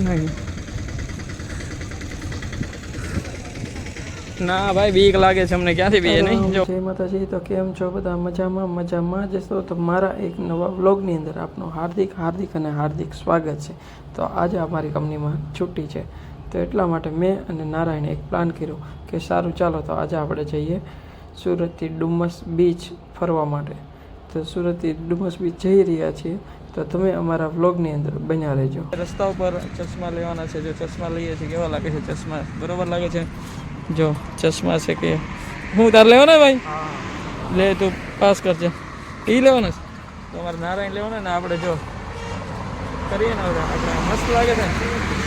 નહીં. ના ભાઈ બીક લાગે છે અમને. ક્યાંથી બી નહીં? જો. જય માતાજી. તો કેમ છો બધા? મજામાં મજામાં જશો તો મારા એક નવા વ્લોગની અંદર આપનું હાર્દિક હાર્દિક અને હાર્દિક સ્વાગત છે. તો આજે અમારી કંપનીમાં છુટ્ટી છે. તો એટલા માટે મેં અને નારાયણે એક પ્લાન કર્યો કે સારું ચાલો તો આજે આપણે જઈએ સુરતથી ડુમસ બીચ ફરવા માટે. તો સુરતથી ડુમસ બીચ જઈ રહ્યા છીએ. તો તમે અમારા વ્લોગની અંદર બન્યા રહેજો. રસ્તા ઉપર ચશ્મા લેવાના છે જો ચશ્મા લઈએ છીએ કેવા લાગે છે ચશ્મા? બરોબર લાગે છે? જો ચશ્મા છે કે હું તાર લેવાના ભાઈ? લે તું પાસ કરજે. એ લેવાના છે? તો અમારે નારાયણ લેવાના ને આપણે જો કરીએ ને હવે આપણે મસ્ત લાગે છે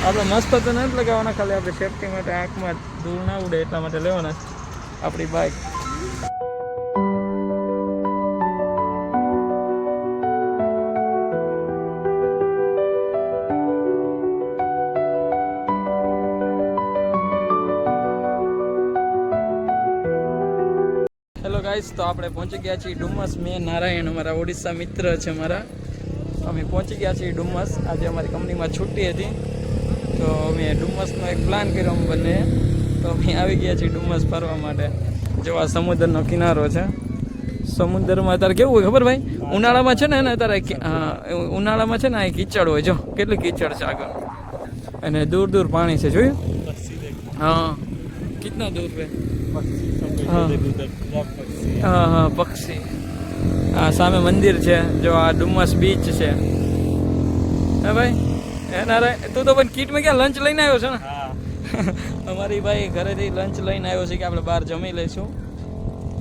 આપણે મસ્ત તો નથી લગાવવાના ખાલી આપણે સેફટી માટે આંખમાં ધૂળ ના ઉડે એટલા માટે લેવાના છે. આપણી બાઇક હેલો ગાઈસ તો આપણે પહોંચી ગયા છીએ ડુમસ. મેં નારાયણ અમારા ઓડિશા મિત્ર છે મારા. અમે પહોંચી ગયા છીએ ડુમસ. આજે અમારી કંપનીમાં છુટ્ટી હતી. તો અમે ડુમસનો એક પ્લાન કર્યો અમે બંને. તો અમે આવી ગયા છીએ ડુમસ ફરવા માટે. જો આ સમુદ્રનો કિનારો છે. સમુદ્રમાં અત્યારે કેવું હોય ખબર ભાઈ? ઉનાળામાં છે ને એને અત્યારે ઉનાળામાં છે ને અહીં કીચડ હોય. જો, કેટલી કીચડ છે આગળ. અને દૂર દૂર પાણી છે, જોયું? હા. કેટલા દૂર हाँ હા હા પક્ષી. આ સામે મંદિર છે. જો આ ડુમસ બીચ છે. હે ભાઈ? એના રે તું તો પણ કીટમાં ક્યાં લંચ લઈને આવ્યો છે ને? અમારી ભાઈ ઘરેથી લંચ લઈને આવ્યો છે કે આપણે બહાર જમી લઈશું.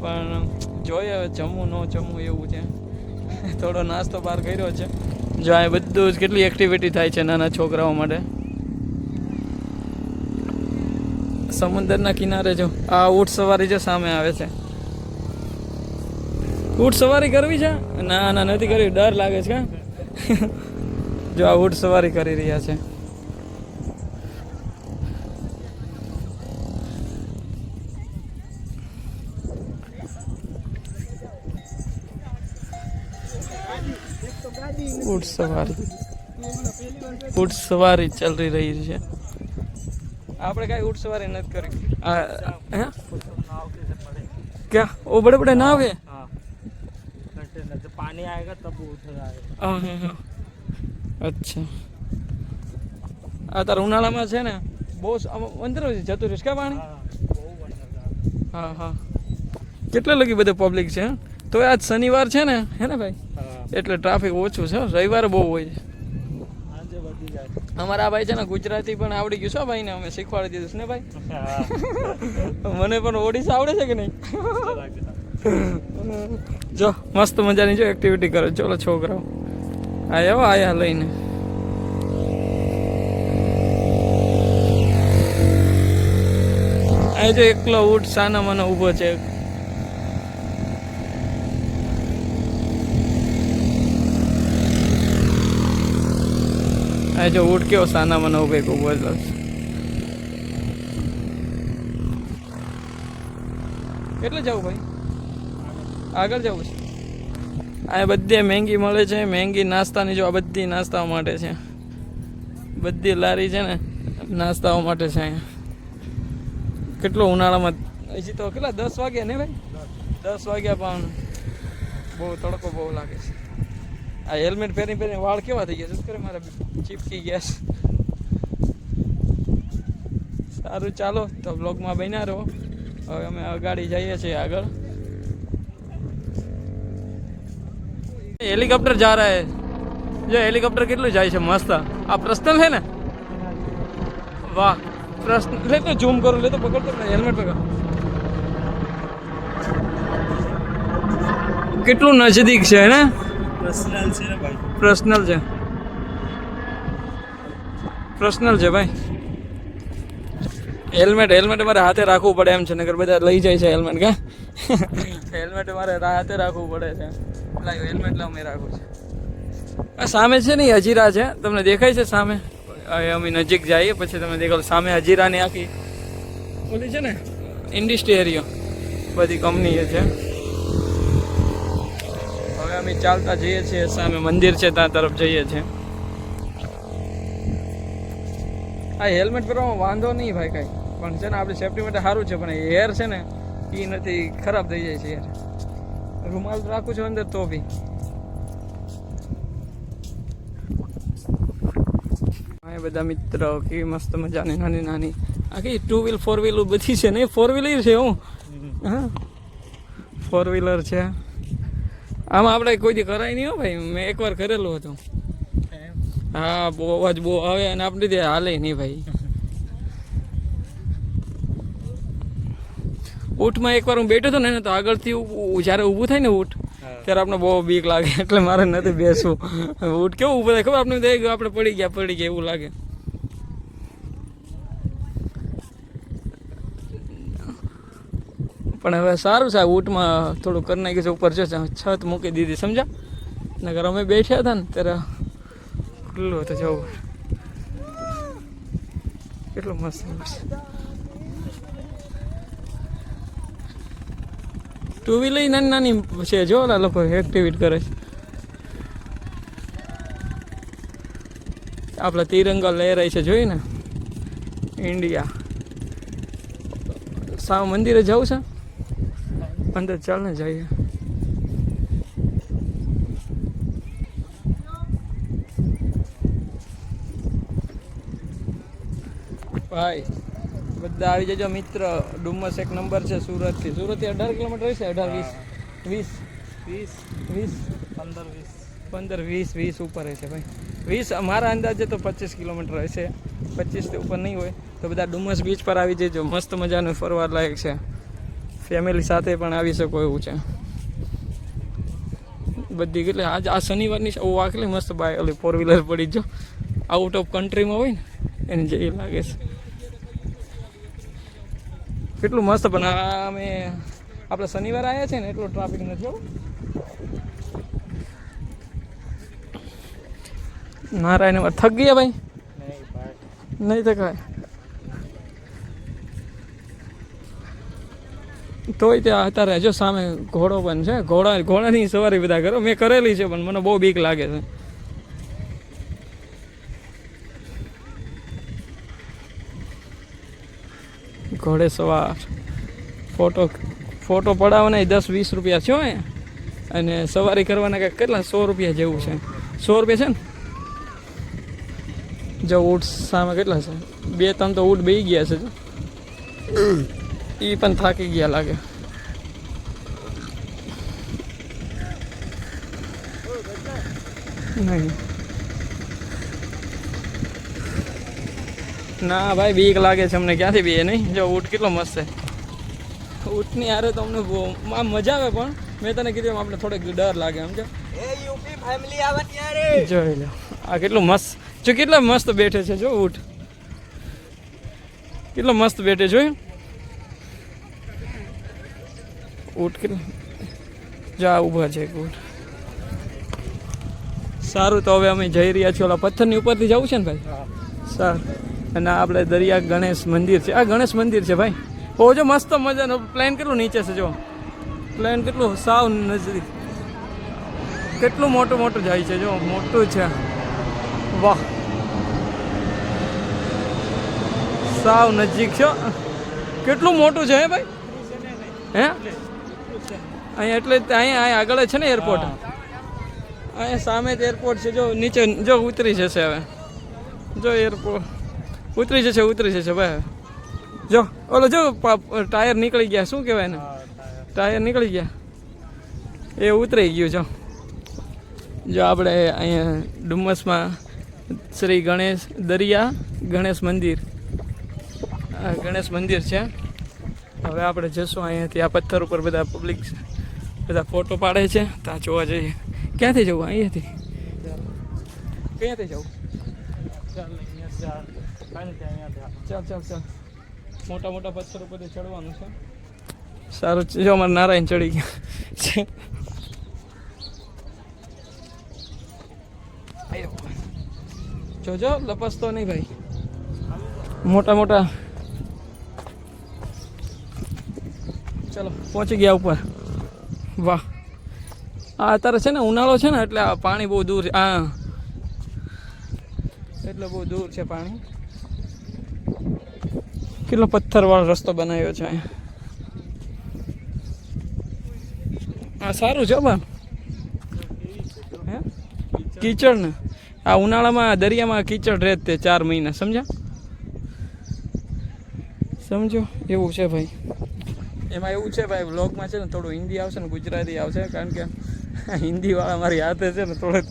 પણ જોઈએ હવે જમવું ન જમવું એવું છે. થોડો નાસ્તો બહાર કર્યો છે. જો આ બધું જ કેટલી એક્ટિવિટી થાય છે નાના છોકરાઓ માટે. સમુદ્રના કિનારે જો આ ઊંટ સવારી જો સામે આવે છે. ઊંટ સવારી કરવી છે? ના ના, નથી કરવી. ડર લાગે છે જો આ ઊંટ સવારી કરી રહ્યા છે. ઊંટ સવારી. ઊંટ સવારી ચાલી રહી છે. આપણે કાંઈ ઉઠ સવારે નથી કરી. ક્યાં? ઓ બડે બડે ના આવે? પાણી આવેગા તબ ઉઠ અચ્છા. અત્યારે ઉનાળામાં છે ને બહુ અંતર જતું રહીશ. કે પાણી? હા હા કેટલે લગી બધે પબ્લિક છે તો આજ શનિવાર છે ને હે ને ભાઈ? એટલે ટ્રાફિક ઓછું છે રવિવારે બહુ હોય છે. અમારા ભાઈ છે ને ગુજરાતી પણ આવડી ગયું છે ભાઈને અમે શીખવાડી દીધું છે ને ભાઈ? મને પણ ઓડિશા આવડે છે કે નહીં? જો મસ્ત મજાની જો એક્ટિવિટી કરે. ચલો છોકરાઓ. આયા આયા લઈને. અહીં જો એકલો ઊંટ સાના મને ઊભો છે. આ જો ઊંટ કેવો સાના મને ઊભો એક ઊભો કેટલે જવું ભાઈ? આગળ જવું છે. આ બધે મહેંગી મળે છે મહેંગી નાસ્તાની જો આ બધી નાસ્તાઓ માટે છે. બધી લારી છે ને, નાસ્તાઓ માટે છે અહીંયા. કેટલો ઉનાળામાં, હજી તો કેટલા, દસ વાગ્યા ને ભાઈ? દસ વાગ્યા પણ બહુ તડકો બહુ લાગે છે. આ હેલ્મેટ પહેરી પહેરીને વાળ કેવા થઈ ગયા શું કરે મારા ચીપકી ગયા સારું, ચાલો, તો બ્લોગમાં બન્યા રહો. હવે અમે અગાડી જઈએ છીએ આગળ. હેલિકોપ્ટર જા રહા જો હેલિકોપ્ટર કેટલું જાય છે, મસ્ત. આ પ્રશ્ન છે ને? વાહ, પ્રશ્ન. લે તો ઝૂમ કરું, લે, તો પકડતો ને હેલ્મેટ પકડ. કેટલું નજીક છે ને? પર્સનલ છે ને ભાઈ? પર્સનલ છે. પર્સનલ છે ભાઈ. હેલ્મેટ હેલ્મેટ મારે હાથે રાખવું પડે એમ છે નગર બધા લઈ જાય છે હેલ્મેટ, કા? હેલ્મેટ મારે હાથે રાખવું પડે છે. લાવ હેલ્મેટ લાવ, મેં રાખું છે. આ સામે છે ને હજીરા છે. તમને દેખાય છે સામે? અમે નજીક જઈએ, પછી તમે દેખો સામે હજીરાની આખી ઓલી છે ને ઇન્ડસ્ટ્રી એરિયો બધી કંપનીઓ છે. અમે ચાલતા જઈએ છીએ, સામે મંદિર છે, ત્યાં તરફ જઈએ છીએ. આ હેલ્મેટ પહેરવામાં વાંધો નહીં ભાઈ કાંઈ. પણ છે ને, આપણી સેફટી માટે સારું છે, પણ હેર છે ને, એ નથી, ખરાબ થઈ જાય છે એર રૂમાલ રાખું છું અંદર તો બી. એ બધા મિત્રો, કેવી મસ્ત મજાની નાની નાની. આખી ટુ વ્હીલ ફોર વ્હીલ બધી છે નહીં ફોર વ્હીલર છે, હું. હા? ફોર વ્હીલર છે. આમાં આપણે કોઈ દી કરાય નહીં હો ભાઈ. મેં એકવાર કરેલું હતું. હા બહુ અવાજ બહુ આવે અને આપણે ત્યાં હાલે નહીં ભાઈ. ઊંટમાં એકવાર હું બેઠો હતો ને તો આગળથી જ્યારે ઊભું થાય ને ઊંટ ત્યારે આપણે બહુ બીક લાગે એટલે મારે નથી બેસવું. ઊંટ કેવું ઊભું થાય ખબર? આપણે આપણે પડી ગયા પડી ગયા એવું લાગે. પણ હવે સારું છે ઊંટમાં થોડું કરી નાખ્યું છે, ઉપર જો છત મૂકી દીધી, સમજા? નગર અમે બેઠ્યા હતા ને, ત્યારે ખુલ્લું હતું જવું. કેટલું મસ્ત મસ્ત ટુ વ્હીલર નાની નાની છે, જો લોકો એક્ટિવિટ કરે છે. આપણા તિરંગા લહેરાય છે જોઈ ને? ઇન્ડિયા સાવ મંદિરે જવું છે? અંદર ચાલને જઈએ. ભાઈ બધા આવી જજો મિત્ર. ડુમસ એક નંબર છે સુરતથી. સુરતથી અઢાર કિલોમીટર હશે? અઢાર વીસ. વીસ. વીસ. વીસ? પંદર વીસ. પંદર વીસ વીસ ઉપર હશે ભાઈ. વીસ મારા અંદાજે તો પચીસ કિલોમીટર હશે. પચીસથી ઉપર નહીં હોય. તો બધા ડુમસ બીચ પર આવી જજો. મસ્ત મજાનું ફરવા લાયક છે. ફેમિલી સાથે પણ આવી શકો એવું છે. બધી કેટલી આજ આ શનિવારની છે ઓ આ કેટલી મસ્ત બાય ઓલી ફોર વ્હીલર પડી જો આઉટ ઓફ કન્ટ્રીમાં હોય ને એની જેવી લાગે છે. કેટલું મસ્ત પણ આ અમે આપણે શનિવાર આવ્યા છે ને એટલો ટ્રાફિક નથી હો. નારાયણ થક ગયા ભાઈ? ભાઈ નહીં થકાય તોય ત્યાં અત્યારે જો સામે ઘોડો પણ છે. ઘોડા ઘોડાની સવારી બધા કરો. મેં કરેલી છે, પણ મને બહુ બીક લાગે છે. ઘોડે સવાર. ફોટો ફોટો પડાવવાના દસ વીસ રૂપિયા છે એ. અને સવારી કરવાના કંઈક કેટલા? સો રૂપિયા જેવું છે. સો રૂપિયા છે ને? જો ઊંટ સામે કેટલા છે? બે ત્રણ તો ઊંટ બે ગયા છે એ પણ થાકી ગયા લાગે. નહીં. ના ભાઈ બીક લાગે છે અમને. ક્યાંથી બે નહીં? જો ઊંટ કેટલો મસ્ત છે. ઊંટની હારે તો અમને બહુ આમ મજા આવે પણ મેં તને કીધું એમ આપણે થોડોક ડર લાગે સમજો જોઈ લો. આ કેટલું મસ્ત. જો કેટલા મસ્ત બેઠે છે જો ઊંટ. કેટલો મસ્ત બેઠે જોયું ઊંટ કે જા ઊભા છે ઊંટ. સારું તો હવે અમે જઈ રહ્યા છીએ ઓલા પથ્થરની ઉપરથી જવું છે ને ભાઈ? સારું. અને આપણે દરિયા ગણેશ મંદિર છે. આ ગણેશ મંદિર છે ભાઈ. ઓ જો મસ્ત મજાનો પ્લેન કેટલું નીચે છે જો. પ્લેન કેટલું સાવ નજદીક. કેટલું મોટું મોટું જાય છે જો. મોટું છે. વાહ. સાવ નજીક છે. કેટલું મોટું છે હે ભાઈ? હે? અહીંયા એટલે અહીંયા અહીંયા આગળ છે ને એરપોર્ટ અહીંયા સામે જ એરપોર્ટ છે. જો નીચે જો ઉતરી જશે હવે. જો એરપોર્ટ ઉતરી જશે ઉતરી જશે ભાઈ જો ઓલો જો ટાયર નીકળી ગયા. શું કહેવાય ને ટાયર. નીકળી ગયા. એ ઉતરી ગયું જો. જો આપણે અહીંયા ડુમ્મસમાં શ્રી ગણેશ દરિયા ગણેશ મંદિર. આ ગણેશ મંદિર છે. હવે આપણે જશું અહીંયાથી આ પથ્થર ઉપર બધા પબ્લિક બધા ફોટો પાડે છે. ત્યાં જોવા જઈએ. ક્યાંથી જવું? અહીંયાથી? ક્યાંથી જવું? ચાલ ચાલ ચાલ ચાલ ચાલ. મોટા મોટા પથ્થર ઉપરથી ચડવાનું છે. સારું જો અમારે નારાયણ ચડી ગયા. જોજો લપસતો નહીં ભાઈ. મોટા મોટા ચલો, પહોંચી ગયા ઉપર. વાહ. આ અત્યારે છે ને ઉનાળો છે ને, એટલે આ પાણી બહુ દૂર હા. એટલે બહુ દૂર છે પાણી. કેટલો પથ્થરવાળો રસ્તો બનાવ્યો છે અહીંયા. આ સારું છે બા કીચડ ને. આ ઉનાળામાં, દરિયામાં કીચડ રહે તે ચાર મહિના, સમજ્યા? સમજો? એવું છે ભાઈ. એમાં એવું છે ભાઈ વ્લોગમાં છે ને થોડું હિન્દી આવશે ને ગુજરાતી આવશે કારણ કે હિન્દીવાળા મારી હાથે છે ને થોડોક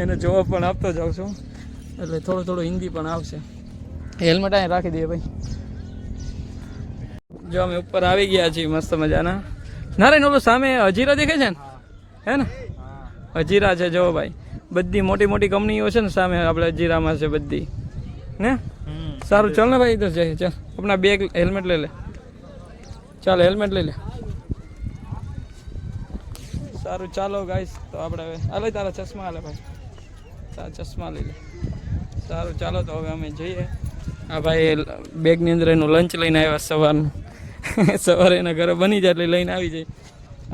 એને જવાબ પણ આપતો જાઉં છું. એટલે થોડું થોડું હિન્દી પણ આવશે. હેલ્મેટ અહીં રાખી દઈએ ભાઈ. જો અમે ઉપર આવી ગયા છીએ મસ્ત મજાના. નારાયણ ઓલું સામે હજીરા દેખે છે ને? હે ને? હજીરા છે જો ભાઈ. બધી મોટી મોટી કંપનીઓ છે ને સામે આપણે હજીરામાં છે બધી. ને? સારું ચાલ ને ભાઈ તો જઈએ ચાલ. આપણા બેગ હેલ્મેટ લઈ લે. ચાલ હેલ્મેટ લઈ લે. સારું ચાલો ગાઈસ તો આપણે હવે આ લઈ તારા ચશ્મા હાલે ભાઈ. તારા ચશ્મા લઈ લે. સારું ચાલો તો હવે અમે જઈએ. આ ભાઈ બેગની અંદર એનું લંચ લઈને આવ્યા સવારનું સવારે એના ઘરે બની જાય એટલે લઈને આવી જાય.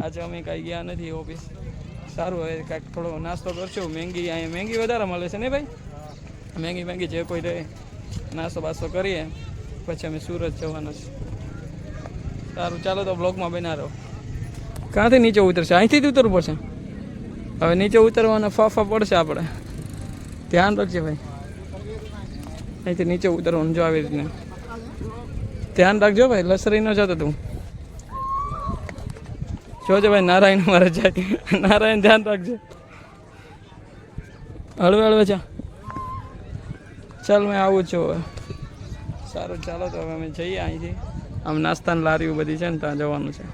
આજે અમે કાંઈ ગયા નથી ઓફિસ સારું હવે કાંઈક થોડો નાસ્તો કરશું. મેંગી અહીંયા મેંગી વધારે મળે છે ને ભાઈ? મેંગી મેંગી જે કોઈ રહે નાસ્તો બાસ્તો કરીએ. પછી અમે સુરત જવાના છે સારું, ચાલો તો બ્લોગમાં બના રહો. ક્યાંથી નીચે ઉતરશે? અહીંથી જ ઉતરવું પડશે? હવે નીચે ઉતરવાના ફાફા પડશે આપણે. ધ્યાન રાખજે ભાઈ. અહીંથી નીચે ઉતરવાનું જો આવી રીતને. ધ્યાન રાખજો ભાઈ, લસરી ન જતો તું. જોજો ભાઈ, નારાયણ મારે જાય. નારાયણ, ધ્યાન રાખજો. હળવે હળવે છે ચાલ, મેં આવું છું હવે. સારું, ચાલો તો હવે અમે જઈએ અહીંથી. આમ નાસ્તાની લારીઓ બધી છે ને ત્યાં જવાનું છે.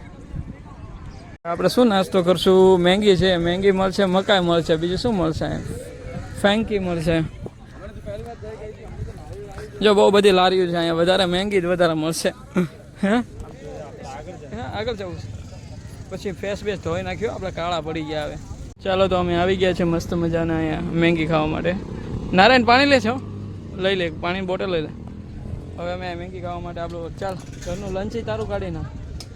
આપણે શું નાસ્તો કરશું? મેંગી છે, મેંગી મળશે, મકાઈ મળશે, બીજું શું મળશે? એમ ફેંકી મળશે. જો બહુ બધી લારીઓ છે, અહીંયા વધારે મેંગી જ વધારે મળશે. હે? આગળ જવું પછી ફેસ બેસ ધોઈ નાખ્યો, આપણે કાળા પડી ગયા હવે. ચાલો તો અમે આવી ગયા છે મસ્ત મજાના અહીંયા મેંગી ખાવા માટે. નારાયણ, પાણી લે છો લઈ લે પાણી બોટલ લઈ લે. હવે અમે મેંગી ખાવા માટે આપણું ચાલ, ઘરનું લંચ તારું કાઢી નાખ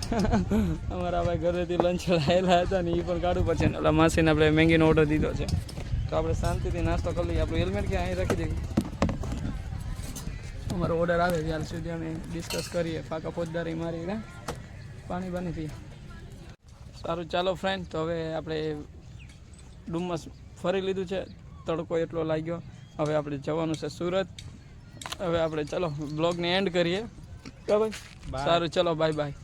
અમારા ભાઈ ઘરેથી લંચ લાયેલા હતા ને એ પણ કાઢવું પડશે ને. ઓલા માસીને આપણે મેંગીનો ઓર્ડર દીધો છે. તો આપણે શાંતિથી નાસ્તો કરી લઈએ. આપણું હેલ્મેટ ક્યાં? અહીં રાખી દઈએ. અમારો ઓર્ડર આવે ત્યાર સુધી અમે ડિસ્કસ કરીએ. પાકા ફોજદારી મારી ને પાણી બાની પીએ. સારું, ચાલો ફ્રેન્ડ તો હવે આપણે ડુમ્મસ ફરી લીધું છે. તડકો એટલો લાગ્યો. હવે આપણે જવાનું છે સુરત. હવે આપણે ચલો બ્લોગને એન્ડ કરીએ. બરાબર સારું ચલો બાય બાય